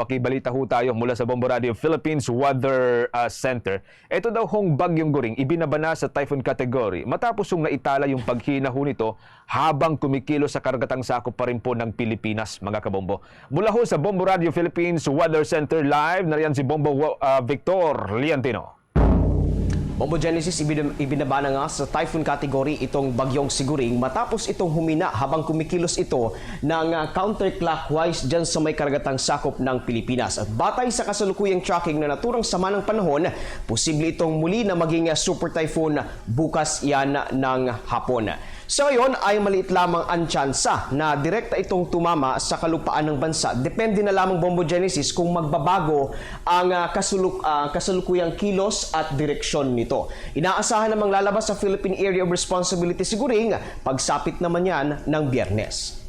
Pakibalita ho tayo mula sa Bombo Radio Philippines Weather uh, Center. Ito daw hong bagyong guring ibinabana sa typhoon category matapos hong naitala yung paghina ho nito habang kumikilo sa karagatang sakop pa rin po ng Pilipinas, mga kabombo. Mula ho sa Bombo Radio Philippines Weather Center live, nariyan si Bombo uh, Victor Liantino. Bombo Genesis ibin- ibinabana nga sa typhoon category itong bagyong siguring matapos itong humina habang kumikilos ito ng ah, counterclockwise dyan sa may karagatang sakop ng Pilipinas. At batay sa kasalukuyang tracking na naturang sama ng panahon, posible itong muli na maging ah, super typhoon bukas yan ng hapon. Sa ngayon ay maliit lamang ang tsansa na direkta itong tumama sa kalupaan ng bansa. Depende na lamang Bombo Genesis kung magbabago ang ah, kasuluk, ah, kasalukuyang kilos at direksyon nito. Inaasahan namang lalabas sa Philippine Area of Responsibility siguring pagsapit naman yan ng biyernes.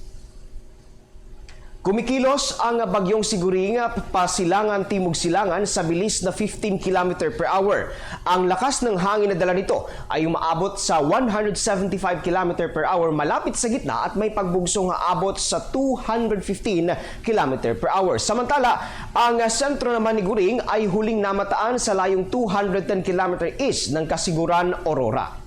Kumikilos ang bagyong siguring pasilangan timog silangan sa bilis na 15 km per hour. Ang lakas ng hangin na dala nito ay umaabot sa 175 km per hour malapit sa gitna at may pagbugsong aabot sa 215 km per hour. Samantala, ang sentro naman ni Guring ay huling namataan sa layong 210 km east ng Kasiguran, Aurora.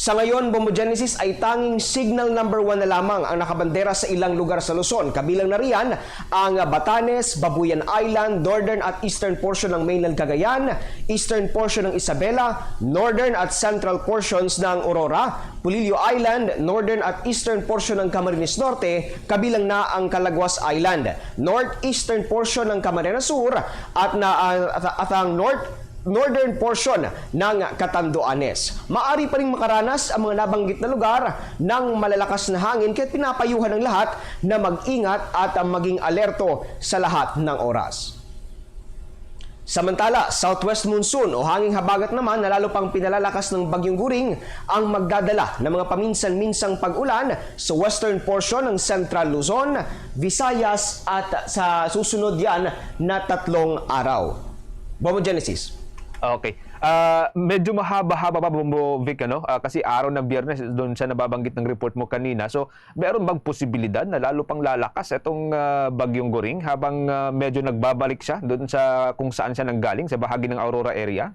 Sa ngayon, Bombo Genesis ay tanging signal number 1 na lamang ang nakabandera sa ilang lugar sa Luzon. Kabilang na riyan ang Batanes, Babuyan Island, northern at eastern portion ng mainland Cagayan, eastern portion ng Isabela, northern at central portions ng Aurora, Pulilio Island, northern at eastern portion ng Camarines Norte, kabilang na ang Calaguas Island, northeastern portion ng Camarines Sur at, na, at, at ang north northern portion ng Catanduanes. Maari pa rin makaranas ang mga nabanggit na lugar ng malalakas na hangin kaya pinapayuhan ng lahat na mag-ingat at maging alerto sa lahat ng oras. Samantala, southwest monsoon o hanging habagat naman na lalo pang pinalalakas ng bagyong guring ang magdadala ng mga paminsan-minsang pag-ulan sa western portion ng Central Luzon, Visayas at sa susunod yan na tatlong araw. Bobo Genesis. Okay. Ah, medyo mahaba-haba pa Bombo Vic ano Ah, kasi araw ng Biyernes doon sa nababanggit ng report mo kanina. So, meron bang posibilidad na lalo pang lalakas itong ah, bagyong Goring habang ah, medyo nagbabalik siya doon sa kung saan siya nanggaling sa bahagi ng Aurora area?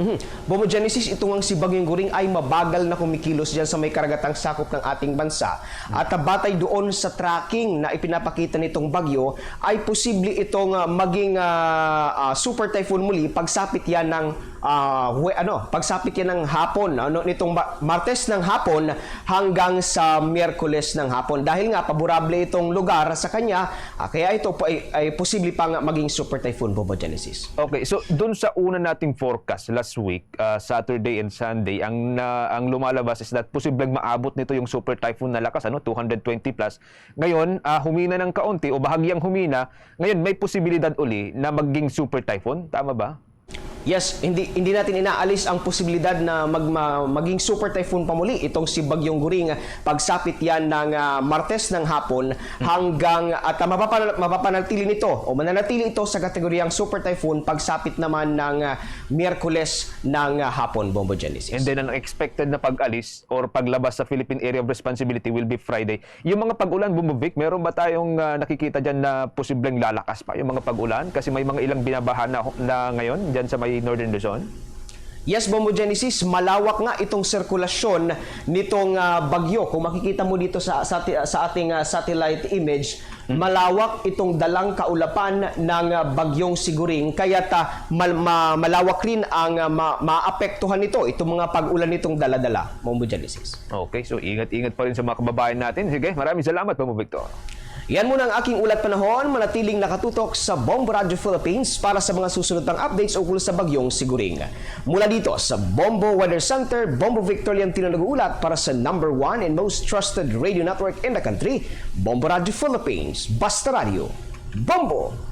Mhm. Bobo Genesis, ito ngang si Bagyong Guring ay mabagal na kumikilos dyan sa may karagatang sakop ng ating bansa. At batay doon sa tracking na ipinapakita nitong bagyo, ay posible itong uh, maging uh, uh, super typhoon muli pagsapit yan ng uh, we, ano, pagsapit yan ng hapon, ano, nitong Martes ng hapon hanggang sa Miyerkules ng hapon. Dahil nga paborable itong lugar sa kanya, uh, kaya ito po ay, ay posible pang maging super typhoon Bobo Genesis. Okay, so doon sa una nating forecast last week, uh, Saturday and Sunday, ang na- ang lumalabas is that posibleng maabot nito yung super typhoon na lakas, ano, 220 plus. Ngayon, ah, humina ng kaunti o bahagyang humina. Ngayon, may posibilidad uli na maging super typhoon, tama ba? Yes, hindi hindi natin inaalis ang posibilidad na mag, ma- maging super typhoon pa muli itong si Bagyong Guring pagsapit yan ng ah, Martes ng hapon hanggang at uh, mapapan- mapapanatili nito o mananatili ito sa kategoryang super typhoon pagsapit naman ng ah, Miyerkules ng ah, hapon Bombo Genesis. And then ang expected na pag-alis or paglabas sa Philippine Area of Responsibility will be Friday. Yung mga pag-ulan, Bumubik, meron ba tayong ah, nakikita dyan na posibleng lalakas pa yung mga pag-ulan? Kasi may mga ilang binabaha na, na ngayon dyan sa may Northern Luzon. Yes, Bombo Genesis, malawak nga itong sirkulasyon nitong ah, bagyo. Kung makikita mo dito sa sa, sa ating ah, satellite image, malawak itong dalang kaulapan ng ah, bagyong siguring kaya ta mal, ma- malawak rin ang ah, ma- maapektuhan nito itong mga pag-ulan nitong daladala. Bombo Genesis. Okay, so ingat-ingat pa rin sa mga kababayan natin. Sige, maraming salamat, Pamo Victor. Yan muna ang aking ulat panahon. Manatiling nakatutok sa Bombo Radio Philippines para sa mga susunod pang updates ukol sa bagyong siguring. Mula dito sa Bombo Weather Center, Bombo Victorian Tino nag-uulat para sa number one and most trusted radio network in the country, Bombo Radio Philippines. Basta Radio. Bombo!